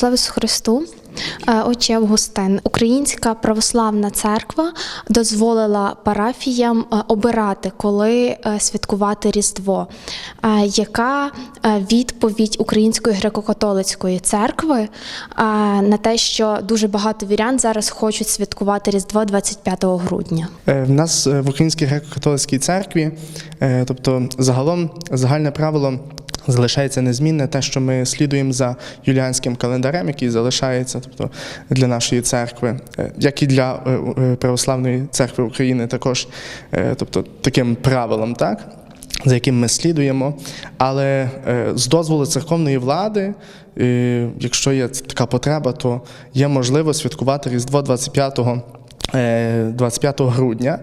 Слава Христу. Е, Отче Августин, Українська православна церква дозволила парафіям е, обирати, коли е, святкувати Різдво. Яка відповідь Української греко-католицької церкви на те, що дуже багато вірян зараз хочуть святкувати Різдво 25 грудня? В нас в Українській греко-католицькій церкві, тобто загалом загальне правило залишається незмінне, те, що ми слідуємо за юліанським календарем, який залишається тобто, для нашої церкви, е, як і для е, е, Православної церкви України, також тобто, таким правилом, так? За яким ми слідуємо, але з дозволу церковної влади, якщо є така потреба, то є можливо святкувати Різдво 25 е, 25 грудня.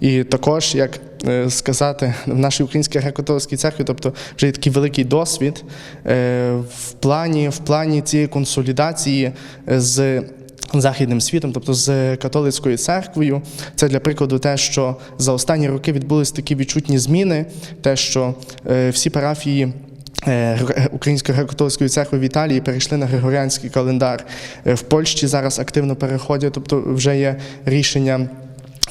І також, як сказати, в нашій українській греко-католицькій церкві, тобто вже є такий великий досвід е, в плані, в плані цієї консолідації е, з. Західним світом, тобто з католицькою церквою, це для прикладу те, що за останні роки відбулись такі відчутні зміни, те, що е, всі парафії. е, Української греко-католицької церкви в Італії перейшли на григоріанський календар. Е, В Польщі зараз активно переходять, тобто вже є рішення.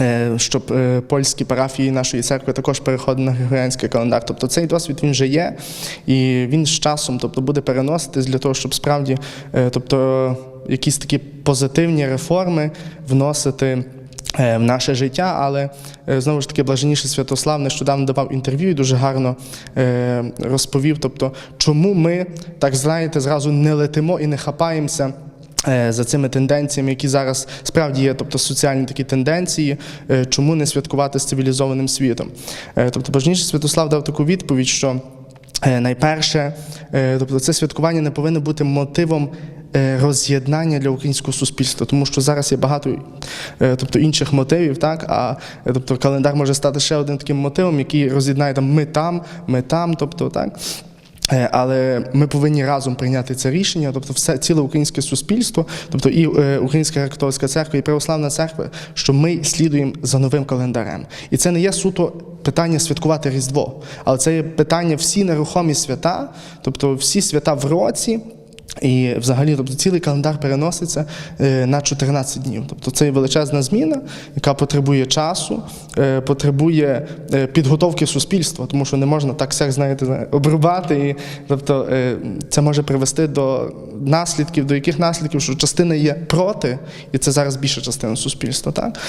Е, Щоб е, польські парафії нашої церкви також переходили на григоріанський календар. Тобто цей досвід він вже є, і він з часом тобто, буде переноситись для того, щоб справді е, тобто, якісь такі позитивні реформи вносити в наше життя, але знову ж таки блаженніший Святослав нещодавно давав інтерв'ю і дуже гарно розповів, тобто, чому ми так знаєте, зразу не летимо і не хапаємося. Е, За цими тенденціями, які зараз справді є, тобто соціальні такі тенденції, е, чому не святкувати з цивілізованим світом? Е, Тобто, Божніший Святослав дав таку відповідь, що найперше, тобто, це святкування не повинно бути мотивом роз'єднання для українського суспільства, тому що зараз є багато тобто, інших мотивів, так а тобто календар може стати ще одним таким мотивом, який роз'єднає там ми там, ми там, тобто так. Е, Але ми повинні разом прийняти це рішення, тобто все ціле українське суспільство, тобто і е, Українська греко-католицька церква, і Православна церква, що ми слідуємо за новим календарем. І це не є суто питання святкувати Різдво, але це є питання всі нерухомі свята, тобто всі свята в році. І взагалі, тобто цілий календар переноситься е, на 14 днів. Тобто це величезна зміна, яка потребує часу, е, потребує е, підготовки суспільства, тому що не можна так всіх, знаєте, обрубати. І, тобто це може привести до наслідків, до яких наслідків, що частина є проти, і це зараз більша частина суспільства. Так?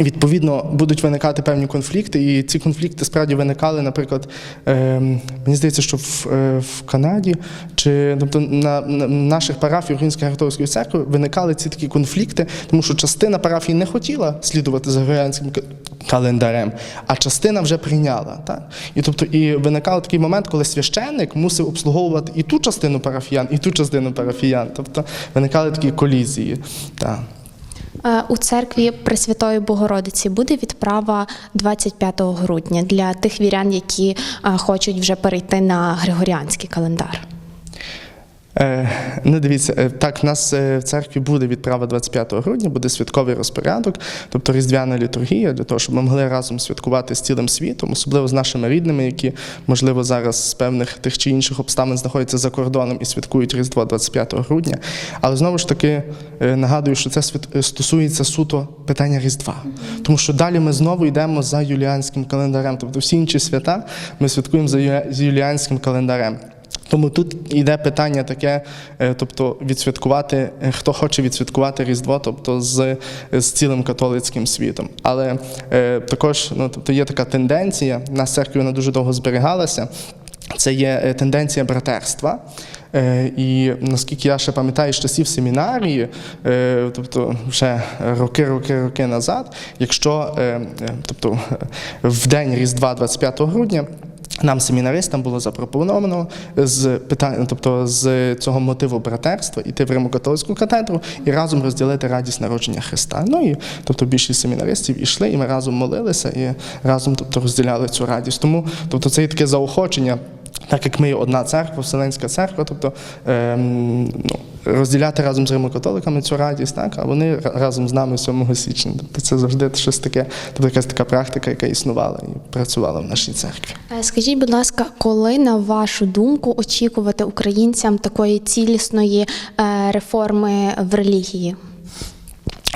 Відповідно будуть виникати певні конфлікти, і ці конфлікти справді виникали, наприклад, е, мені здається, що в, е, в Канаді чи тобто на, на наших парафій Української католицької церкви виникали ці такі конфлікти, тому що частина парафій не хотіла слідувати за григоріанським календарем, а частина вже прийняла. Так? І тобто і виникав такий момент, коли священник мусив обслуговувати і ту частину парафіян, і ту частину парафіян. Тобто виникали такі колізії. Так. Е, У церкві Пресвятої Богородиці буде відправа 25 грудня для тих вірян, які е, хочуть вже перейти на григоріанський календар. Е, ну, дивіться, е, так, в нас е, в церкві буде відправа 25 грудня, буде святковий розпорядок, тобто різдвяна літургія, для того, щоб ми могли разом святкувати з цілим світом, особливо з нашими рідними, які, можливо, зараз з певних тих чи інших обставин знаходяться за кордоном і святкують Різдво 25 грудня. Але знову ж таки нагадую, що це стосується суто питання Різдва. Тому що далі ми знову йдемо за юліанським календарем, тобто всі інші свята ми святкуємо за юліанським календарем. Тому тут йде питання таке, е, тобто відсвяткувати, е, хто хоче відсвяткувати Різдво, тобто з, з цілим католицьким світом. Але е, також ну, тобто є така тенденція, в нас церкві вона дуже довго зберігалася. Це є е, тенденція братерства. І наскільки я ще пам'ятаю з часів семінарії, тобто вже роки, роки, роки назад, якщо тобто, в день Різдва 25 грудня. Нам, семінаристам, було запропоновано з питань, тобто з цього мотиву братерства іти в Римо-католицьку катедру і разом розділити радість народження Христа. Ну і тобто більшість семінаристів ішли, і ми разом молилися і разом тобто, розділяли цю радість. Тому тобто, це є таке заохочення. Так як ми одна церква, Вселенська церква, тобто ем, ну, розділяти разом з римокатоликами цю радість, так, а вони разом з нами 7 січня. Тобто це завжди щось таке, тобто якась така практика, яка існувала і працювала в нашій церкві. Е, Скажіть, будь ласка, коли на вашу думку очікувати українцям такої цілісної е, реформи в релігії?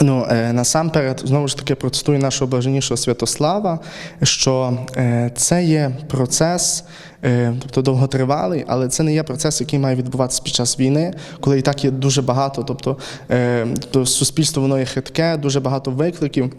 Ну, е, насамперед, знову ж таки, процитую нашого блаженнішого Святослава, що е, це є процес, е, тобто довготривалий, але це не є процес, який має відбуватися під час війни, коли і так є дуже багато, тобто, тобто суспільство воно є хитке, дуже багато викликів.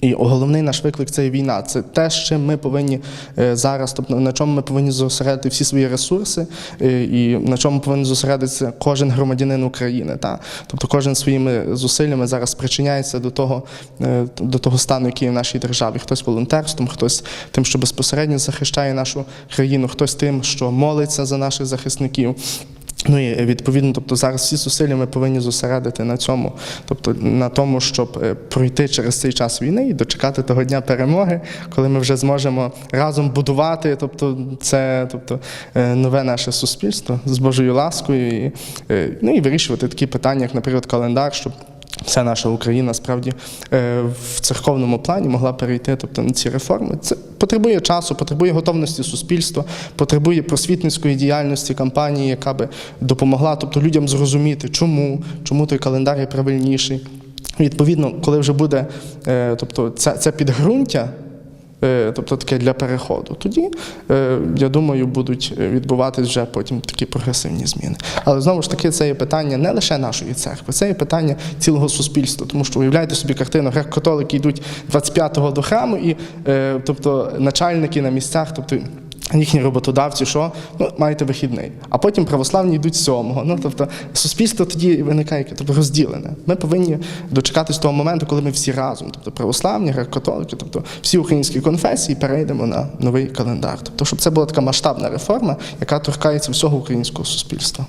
І головний наш виклик це війна. Це те, з чим ми повинні е, зараз, тобто на чому ми повинні зосередити всі свої ресурси, е, і на чому повинен зосередитися кожен громадянин України. Та? Тобто кожен своїми зусиллями зараз причиняється до того, е, до того стану, який є в нашій державі. Хтось волонтерством, хтось тим, що безпосередньо захищає нашу країну, хтось тим, що молиться за наших захисників. Ну і відповідно, тобто зараз всі зусилля ми повинні зосередити на цьому, тобто на тому, щоб е, пройти через цей час війни і дочекати того дня перемоги, коли ми вже зможемо разом будувати, тобто це тобто, е, нове наше суспільство з Божою ласкою, і, е, ну і вирішувати такі питання, як, наприклад, календар, щоб вся наша Україна справді е, в церковному плані могла перейти тобто, на ці реформи. Це потребує часу, потребує готовності суспільства, потребує просвітницької діяльності кампанії, яка би допомогла тобто, людям зрозуміти, чому, чому той календар є правильніший. Відповідно, коли вже буде е, тобто, це, це підґрунтя. Е, Тобто таке для переходу. Тоді, е, я думаю, будуть відбуватись вже потім такі прогресивні зміни. Але знову ж таки, це є питання не лише нашої церкви, це є питання цілого суспільства. Тому що уявляйте собі картину, греко-католики йдуть 25-го до храму, і е, тобто начальники на місцях, тобто. Їхні роботодавці, що ну маєте вихідний, а потім православні йдуть сьомого. Ну тобто суспільство тоді виникає тобто розділене. Ми повинні дочекатись того моменту, коли ми всі разом, тобто православні, греко-католики, тобто всі українські конфесії, перейдемо на новий календар. Тобто, щоб це була така масштабна реформа, яка торкається всього українського суспільства.